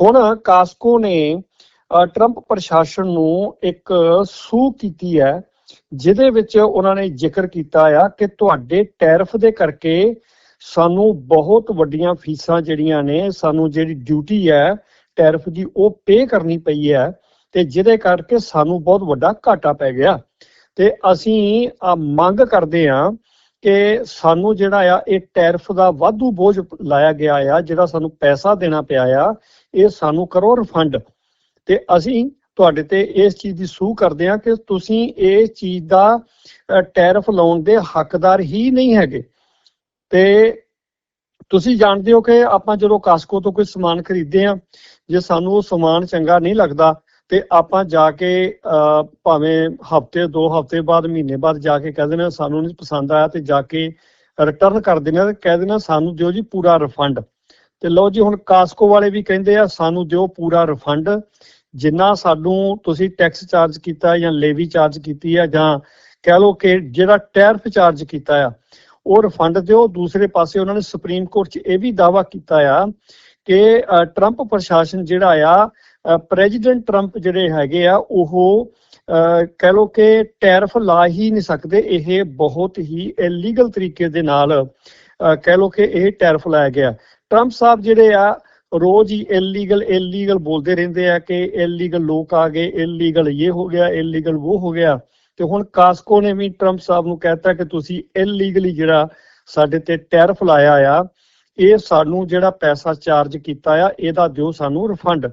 ਹੁਣ ਕਾਸਕੋ ਨੇ ਟਰੰਪ ਪ੍ਰਸ਼ਾਸਨ ਨੂੰ ਇੱਕ ਸੂਹ ਕੀਤੀ ਹੈ, ਜਿਹਦੇ ਵਿੱਚ ਉਹਨਾਂ ਨੇ ਜ਼ਿਕਰ ਕੀਤਾ ਆ ਕਿ ਤੁਹਾਡੇ ਟੈਰਿਫ ਦੇ ਕਰਕੇ ਸਾਨੂੰ ਬਹੁਤ ਵੱਡੀਆਂ ਫੀਸਾਂ ਜਿਹੜੀਆਂ ਨੇ, ਸਾਨੂੰ ਜਿਹੜੀ ਡਿਊਟੀ ਹੈ ਟੈਰਫ ਦੀ, ਉਹ ਪੇ ਕਰਨੀ ਪਈ ਹੈ ਤੇ ਜਿਹਦੇ ਕਰਕੇ ਸਾਨੂੰ ਬਹੁਤ ਵੱਡਾ ਘਾਟਾ ਪੈ ਗਿਆ। ਤੇ ਅਸੀਂ ਮੰਗ ਕਰਦੇ ਹਾਂ ਕਿ ਸਾਨੂੰ ਜਿਹੜਾ ਆ, ਇਹ ਟੈਰਫ ਦਾ ਵਾਧੂ ਬੋਝ ਲਾਇਆ ਗਿਆ ਆ, ਜਿਹੜਾ ਸਾਨੂੰ ਪੈਸਾ ਦੇਣਾ ਪਿਆ ਆ, ਇਹ ਸਾਨੂੰ ਕਰੋ ਰਿਫੰਡ ਤੇ ਅਸੀਂ ਤੁਹਾਡੇ ਤੇ ਇਸ ਚੀਜ਼ ਦੀ ਸੂਹ ਕਰਦੇ ਹਾਂ ਕਿ ਤੁਸੀਂ ਇਸ ਚੀਜ਼ ਦਾ ਟੈਰਫ ਲਾਉਣ ਦੇ ਹੱਕਦਾਰ ਹੀ ਨਹੀਂ ਹੈਗੇ। ਤੇ ਤੁਸੀਂ ਜਾਣਦੇ ਹੋ ਕਿ ਆਪਾਂ ਜਦੋਂ ਕਾਸਕੋ ਤੋਂ ਕੋਈ ਸਮਾਨ ਖਰੀਦਦੇ ਆ ਜੇ ਸਾਨੂੰ ਉਹ ਸਮਾਨ ਚੰਗਾ ਨਹੀਂ ਲੱਗਦਾ ਤੇ ਆਪਾਂ ਜਾ ਕੇ ਭਾਵੇਂ ਹਫ਼ਤੇ, ਦੋ ਹਫ਼ਤੇ ਬਾਅਦ, ਮਹੀਨੇ ਬਾਅਦ ਜਾ ਕੇ ਕਹਿ ਦਿੰਦੇ ਸਾਨੂੰ ਨਹੀਂ ਪਸੰਦ ਆਇਆ ਤੇ ਜਾ ਕੇ ਰਿਟਰਨ ਕਰ ਦਿੰਦੇ ਤੇ ਕਹਿ ਦਿੰਦੇ ਸਾਨੂੰ ਦਿਓ ਜੀ ਪੂਰਾ ਰਿਫੰਡ ਤੇ ਲਓ ਜੀ, ਹੁਣ ਕਾਸਕੋ ਵਾਲੇ ਵੀ ਕਹਿੰਦੇ ਆ, ਸਾਨੂੰ ਦਿਓ ਪੂਰਾ ਰਿਫੰਡ ਜਿੰਨਾ ਸਾਨੂੰ ਤੁਸੀਂ ਟੈਕਸ ਚਾਰਜ ਕੀਤਾ ਜਾਂ ਲੇਵੀ ਚਾਰਜ ਕੀਤੀ ਆ ਜਾਂ ਕਹਿ ਲਓ ਕਿ ਜਿਹੜਾ ਟੈਰਫ ਚਾਰਜ ਕੀਤਾ ਆ, ਉਹ ਰਿਫੰਡ ਦਿਓ। ਦੂਸਰੇ ਪਾਸੇ ਉਹਨਾਂ ਨੇ ਸੁਪਰੀਮ ਕੋਰਟ 'ਚ ਇਹ ਵੀ ਦਾਵਾ ਕੀਤਾ ਆ ਕਿ ਟਰੰਪ ਪ੍ਰਸ਼ਾਸਨ ਜਿਹੜਾ ਆ ਪ੍ਰੈਜ਼ੀਡੈਂਟ ਟਰੰਪ ਜਿਹੜੇ ਹੈਗੇ ਆ, ਉਹ ਕਹਿ ਲਓ ਕਿ ਟੈਰਫ ਲਾ ਹੀ ਨਹੀਂ ਸਕਦੇ, ਇਹ ਬਹੁਤ ਹੀ ਇਲੀਗਲ ਤਰੀਕੇ ਦੇ ਨਾਲ ਕਹਿ ਲਓ ਕਿ ਇਹ ਟੈਰਫ ਲਾਇਆ ਗਿਆ। ਟਰੰਪ ਸਾਹਿਬ ਜਿਹੜੇ ਆ, ਰੋਜ਼ ਹੀ ਇਲੀਗਲ ਇਲੀਗਲ ਬੋਲਦੇ ਰਹਿੰਦੇ ਆ ਕਿ ਇਲੀਗਲ ਲੋਕ ਆ ਗਏ ਇਲੀਗਲ ਇਹ ਹੋ ਗਿਆ ਇਲੀਗਲ ਉਹ ਹੋ ਗਿਆ। ਤੇ ਹੁਣ ਕਾਸਕੋ ਨੇ ਵੀ ਟਰੰਪ ਸਾਹਿਬ ਨੂੰ ਕਹਿਤਾ ਕਿ ਤੁਸੀਂ ਇਲੀਗਲੀ ਜਿਹੜਾ ਸਾਡੇ ਤੇ ਟੈਰਫ ਲਾਇਆ ਆ, ਇਹ ਸਾਨੂੰ ਜਿਹੜਾ ਪੈਸਾ ਚਾਰਜ ਕੀਤਾ ਆ, ਇਹਦਾ ਦਿਓ ਸਾਨੂੰ ਰਿਫੰਡ